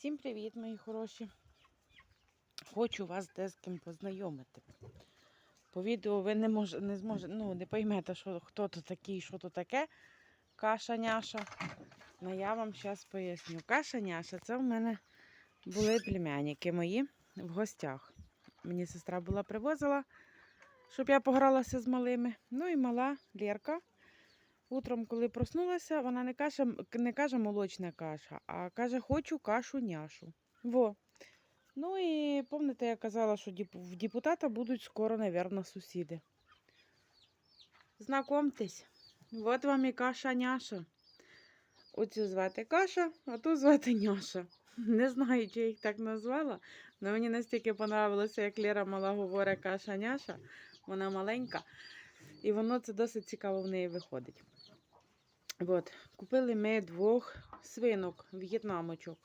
Всім привіт, мої хороші. Хочу вас де з ким познайомити. По відео ви не, мож, не зможете, ну, не поймете, що, хто то такий, що то таке. Каша няша. Ну я вам зараз поясню. Каша няша це в мене були племянники мої в гостях. Мені сестра була привозила, щоб я погралася з малими. Ну і мала Лєрка. Утром, коли проснулася, вона не каже, не каже молочна каша, а каже, хочу кашу няшу. Во. Ну і пам'ятаєте, я казала, що в депутата будуть скоро, напевно, сусіди. Знакомтесь, от вам і каша няша. Оцю звати каша, а ту звати няша. Не знаю, чи я їх так назвала, але мені настільки понравилося, як Лера мала говорить каша няша. Вона маленька. І воно це досить цікаво в неї виходить. От, купили ми двох свинок, в'єтнамочок.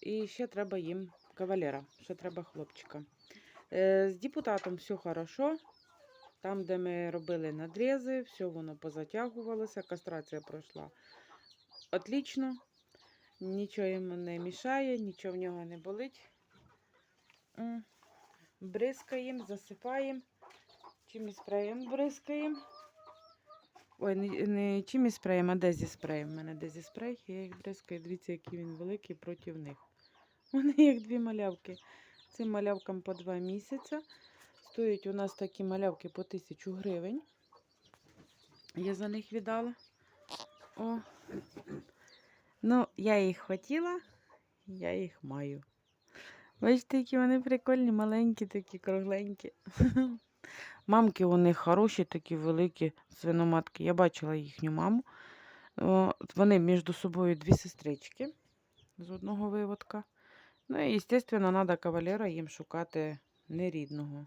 І ще треба їм кавалера, ще треба хлопчика. Е, з депутатом все хорошо. Там, де ми робили надрізи, все воно позатягувалося, кастрація пройшла отлично. Нічого йому не мішає, нічого в нього не болить. Бризкаємо, засипаємо. Чимось спреєм бризкаємо. Ой, не, не чимось спреєм, а дезі спреєм. У мене дезі спрей, я їх бризкаю. Дивіться, який він великий проти них. Вони як дві малявки. Цим малявкам по два місяці. Стоять у нас такі малявки по тисячу гривень. Я за них віддала. О. Ну, я їх хотіла, я їх маю. Бачите, які вони прикольні, маленькі, такі кругленькі. Мамки у них хороші, такі великі свиноматки. Я бачила їхню маму. Вони між собою дві сестрички з одного виводка. Ну і, звісно, треба кавалера їм шукати нерідного.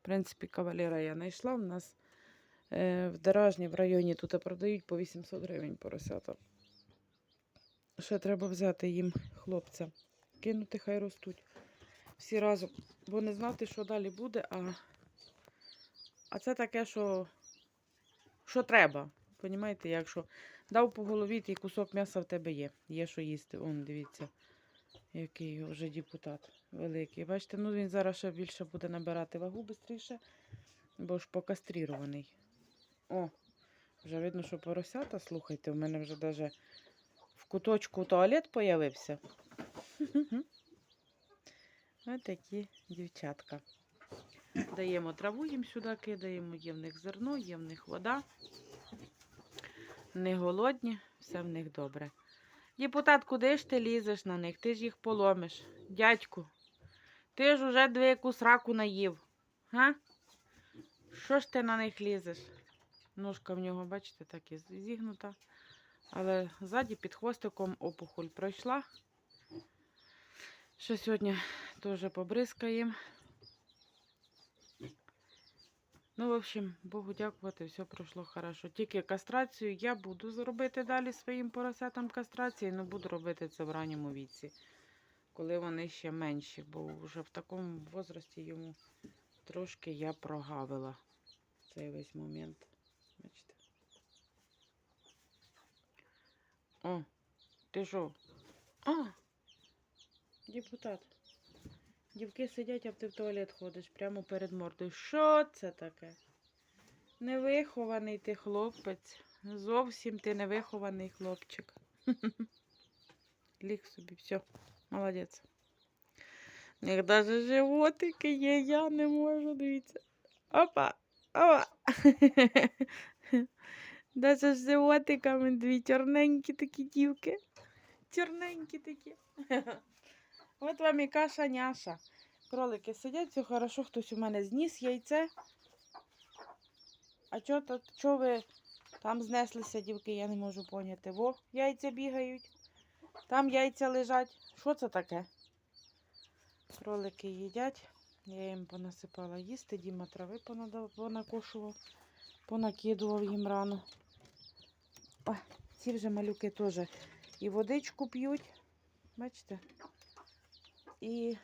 В принципі, кавалера я знайшла. У нас е, в Даражні в районі тут продають по 800 гривень поросята. Ще треба взяти їм хлопця. Кинути, хай ростуть. Всі разом. Бо не знати, що далі буде, а, а це таке, що, що треба. Понімаєте, якщо дав по голові, то і кусок м'яса в тебе є. Є що їсти. Он, дивіться, який вже депутат великий. Бачите, ну він зараз ще більше буде набирати вагу швидше, бо ж покастрірований. О, вже видно, що поросята, слухайте, в мене вже навіть в куточку туалет появився. Ось такі дівчатка. Даємо траву їм сюди, кидаємо, є в них зерно, є в них вода. Не голодні, все в них добре. Депутат, куди ж ти лізеш на них? Ти ж їх поломиш. Дядьку, ти ж уже дві яку сраку наїв. Га? Що ж ти на них лізеш? Ножка в нього, бачите, так і зігнута. Але ззаді під хвостиком опухоль пройшла. Що сьогодні теж побризкаємо. Ну, в общем, Богу дякувати, все пройшло хорошо. Тільки кастрацію я буду зробити далі своїм поросятам кастрації, але буду робити це в ранньому віці, коли вони ще менші, бо вже в такому возрасті йому трошки я прогавила цей весь момент. Бачите? О, ти що? А, депутат. Дівки сидять, а ти в туалет ходиш прямо перед мордою. Що це таке? Невихований ти хлопець. Зовсім ти невихований хлопчик. Ліг собі, все, молодець. У них навіть животики є, я не можу, дивіться. Опа, опа. Даже з животиками дві чорненькі такі дівки. Чорненькі такі. От вам і каша няша. Кролики сидять, все хорошо, хтось у мене зніс яйце. А чо, то, чо ви там знеслися, дівки, я не можу поняти. Во, яйця бігають. Там яйця лежать. Що це таке? Кролики їдять. Я їм понасипала їсти, Діма трави понакошував, понакидував їм рано. Ой, ці вже малюки теж і водичку п'ють. Бачите? І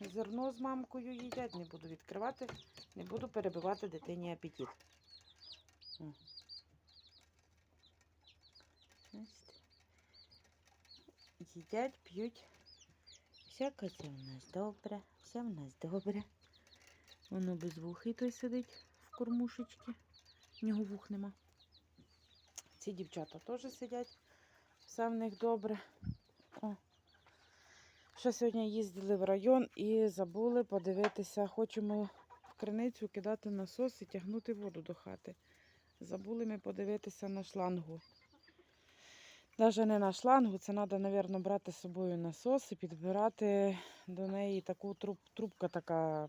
зерно з мамкою їдять. Не буду відкривати, не буду перебивати дитині апетит. Їдять, п'ють Все Катя у нас добре, все в нас добре. Воно без вухи той сидить в кормушечці. В нього вух нема. Ці дівчата теж сидять. Все в них добре. О. Ще сьогодні їздили в район і забули подивитися. Хочемо в криницю кидати насос і тягнути воду до хати. Забули ми подивитися на шлангу. Навіть не на шлангу, це треба, мабуть, брати з собою насос і підбирати до неї таку труб, трубка така,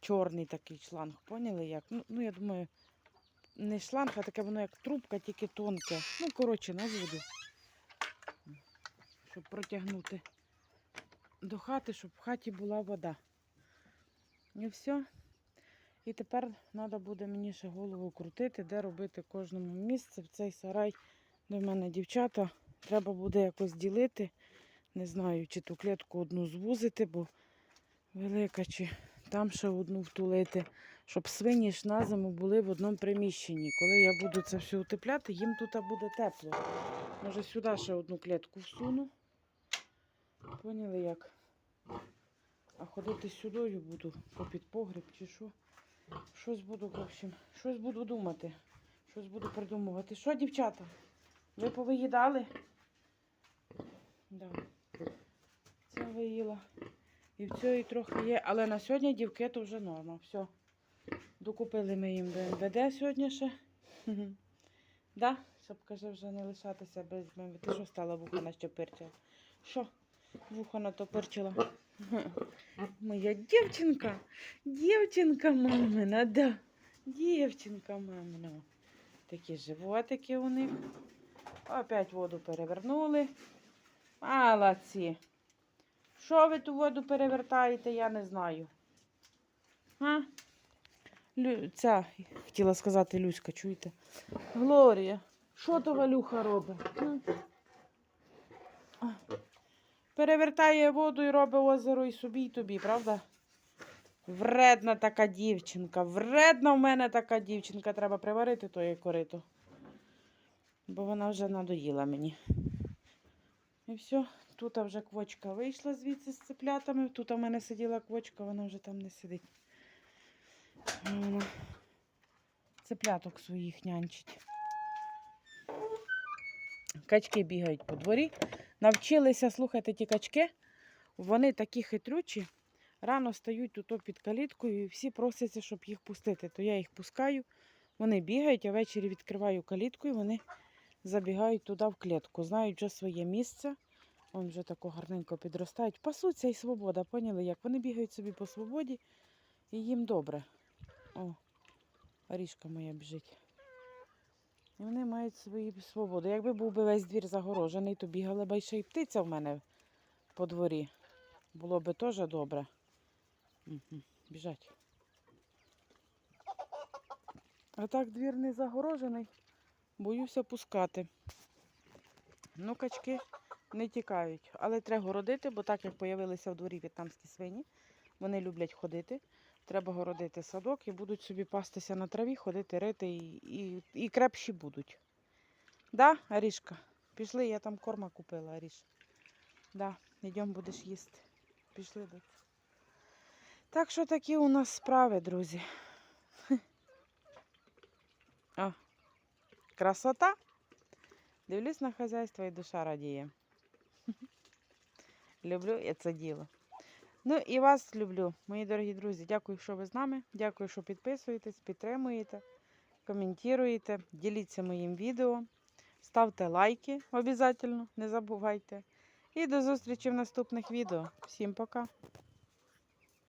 чорний такий шланг. Поняли як? Ну, ну я думаю, не шланг, а таке воно як трубка, тільки тонке. Ну, коротше, на воду. Щоб протягнути до хати, щоб в хаті була вода. І все. І тепер треба буде мені ще голову крутити, де робити кожному місце в цей сарай. До мене дівчата. Треба буде якось ділити. Не знаю, чи ту клітку одну звузити, бо велика, чи там ще одну втулити, щоб свині ж на зиму були в одному приміщенні. Коли я буду це все утепляти, їм тут буде тепло. Може сюди ще одну клітку всуну. Поняли як? А ходити сюди буду попід погріб чи що. Щось буду, в общем, щось буду думати. Щось буду придумувати. Що, дівчата? Ви повиїдали? Да. Це виїла. І в цій трохи є. Але на сьогодні дівки то вже норма. Все. Докупили ми їм БМВД сьогодні ще. Да? Щоб каже, вже не лишатися без БМВД. Ти що стала вуха нащепирчила? Що? Вуха натопирчила. Моя дівчинка. Дівчинка мамина, да. Дівчинка мамина. Такі животики у них. Опять воду перевернули. Молодці. Що ви ту воду перевертаєте, я не знаю. А? Лю... Ця, хотіла сказати Люська, чуєте? Глорія, що то Валюха робить? Перевертає воду і робить озеро і собі, і тобі, правда? Вредна така дівчинка. Вредна в мене така дівчинка. Треба приварити тої корито. Бо вона вже надоїла мені. І все. Тут вже квочка вийшла звідси з цеплятами. Тут у мене сиділа квочка, вона вже там не сидить. Вона цепляток своїх нянчить. Качки бігають по дворі. Навчилися слухати ті качки. Вони такі хитрючі. Рано стають тут під каліткою і всі просяться, щоб їх пустити. То я їх пускаю. Вони бігають, а ввечері відкриваю калітку і вони забігають туди в клітку. Знають вже своє місце. Вон вже тако гарненько підростають. Пасуться і свобода, поняли як? Вони бігають собі по свободі і їм добре. О, Арішка моя біжить. І вони мають свою свободу. Якби був би весь двір загорожений, то бігала б ще й птиця в мене по дворі. Було би теж добре. Угу, біжать. А так двір не загорожений. Боюся пускати. Ну, качки не тікають. Але треба городити, бо так як появилися в дворі в'єтнамські свині, вони люблять ходити. Треба городити садок і будуть собі пастися на траві, ходити, рити і, і, і крепші будуть. Да, Арішка? Пішли, я там корма купила, Аріш. Да, йдемо будеш їсти. Пішли до. Так що такі у нас справи, друзі. О, красота. Дивлюсь на хазяйство і душа радіє. Люблю я це діло. Ну і вас люблю, мої дорогі друзі. Дякую, що ви з нами. Дякую, що підписуєтесь, підтримуєте, коментуєте, діліться моїм відео, ставте лайки обов'язково, не забувайте. І до зустрічі в наступних відео. Всім пока!